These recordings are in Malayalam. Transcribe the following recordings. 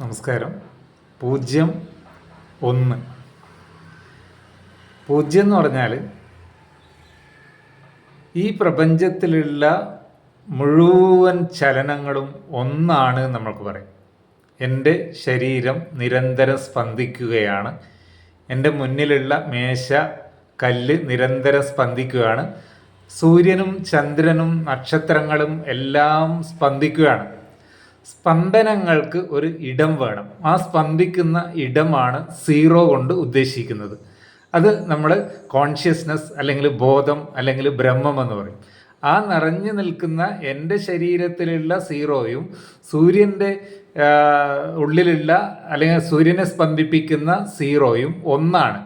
നമസ്കാരം. പൂജ്യം ഒന്ന്. പൂജ്യം എന്ന് പറഞ്ഞാൽ ഈ പ്രപഞ്ചത്തിലുള്ള മുഴുവൻ ചലനങ്ങളും ഒന്നാണ് നമ്മൾക്ക് പറയും. എന്റെ ശരീരം നിരന്തരം സ്പന്ദിക്കുകയാണ്. എന്റെ മുന്നിലുള്ള മേശ കല്ല് നിരന്തരം സ്പന്ദിക്കുകയാണ്. സൂര്യനും ചന്ദ്രനും നക്ഷത്രങ്ങളും എല്ലാം സ്പന്ദിക്കുകയാണ്. സ്പന്ദനങ്ങൾക്ക് ഒരു ഇടം വേണം. ആ സ്പന്ദിക്കുന്ന ഇടമാണ് സീറോ കൊണ്ട് ഉദ്ദേശിക്കുന്നത്. അത് നമ്മൾ കോൺഷ്യസ്നസ് അല്ലെങ്കിൽ ബോധം അല്ലെങ്കിൽ ബ്രഹ്മം എന്ന് പറയും. ആ നിറഞ്ഞു നിൽക്കുന്ന എന്റെ ശരീരത്തിലുള്ള സീറോയും സൂര്യന്റെ ഉള്ളിലുള്ള അല്ലെങ്കിൽ സൂര്യനെ സ്പന്ദിപ്പിക്കുന്ന സീറോയും ഒന്നാണ്.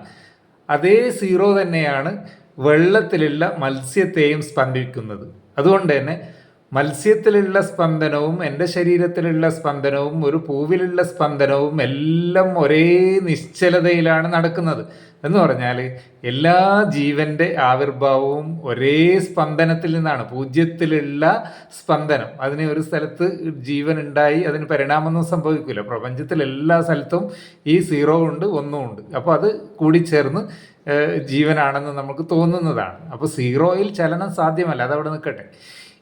അതേ സീറോ തന്നെയാണ് വെള്ളത്തിലുള്ള മത്സ്യത്തെയും സ്പന്ദിക്കുന്നത്. അതുകൊണ്ട് തന്നെ മത്സ്യത്തിലുള്ള സ്പന്ദനവും എന്റെ ശരീരത്തിലുള്ള സ്പന്ദനവും ഒരു പൂവിലുള്ള സ്പന്ദനവും എല്ലാം ഒരേ നിശ്ചലതയിലാണ് നടക്കുന്നത്. എന്ന് പറഞ്ഞാൽ എല്ലാ ജീവന്റെ ആവിർഭാവവും ഒരേ സ്പന്ദനത്തിൽ നിന്നാണ്. പൂജ്യത്തിലുള്ള സ്പന്ദനം. അതിന് ഒരു സ്ഥലത്ത് ജീവൻ ഉണ്ടായി അതിന് പരിണാമമൊന്നും സംഭവിക്കില്ല പ്രപഞ്ചത്തിൽ എല്ലാ സ്ഥലത്തും ഈ സീറോ ഉണ്ട് ഒന്നും ഉണ്ട്. അപ്പോൾ അത് കൂടിച്ചേർന്ന് ജീവനാണെന്ന് നമുക്ക് തോന്നുന്നതാണ്. അപ്പോൾ സീറോയിൽ ചലനം സാധ്യമല്ല. അത് അവിടെ നിൽക്കട്ടെ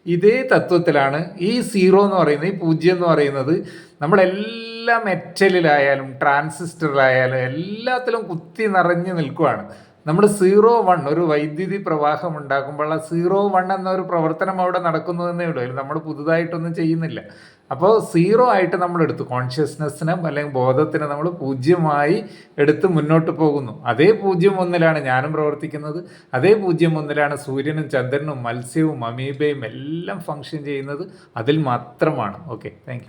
ഇതേ തത്വത്തിലാണ് ഈ സീറോ എന്ന് പറയുന്നത് ഈ പൂജ്യം എന്ന് പറയുന്നത് നമ്മളെല്ലാ മെറ്റലിലായാലും ട്രാൻസിസ്റ്ററിലായാലും എല്ലാത്തിലും കുത്തി നിറഞ്ഞു നിൽക്കുവാണ്. നമ്മൾ സീറോ വൺ ഒരു വൈദ്യുതി പ്രവാഹം ഉണ്ടാക്കുമ്പോൾ ആ സീറോ വൺ എന്ന ഒരു പ്രവർത്തനം അവിടെ നടക്കുന്നു എന്നേ ഉള്ളൂ നമ്മൾ പുതുതായിട്ടൊന്നും ചെയ്യുന്നില്ല. അപ്പോൾ സീറോ ആയിട്ട് നമ്മൾ എടുത്തു. കോൺഷ്യസ്നെസ്സിനും അല്ലെങ്കിൽ ബോധത്തിന് നമ്മൾ പൂജ്യമായി എടുത്ത് മുന്നോട്ട് പോകുന്നു. അതേ പൂജ്യം ഒന്നിലാണ് ഞാനും പ്രവർത്തിക്കുന്നത്. അതേ പൂജ്യം ഒന്നിലാണ് സൂര്യനും ചന്ദ്രനും മത്സ്യവും അമീബയും എല്ലാം ഫങ്ഷൻ ചെയ്യുന്നത്. അതിൽ മാത്രമാണ്. Okay thank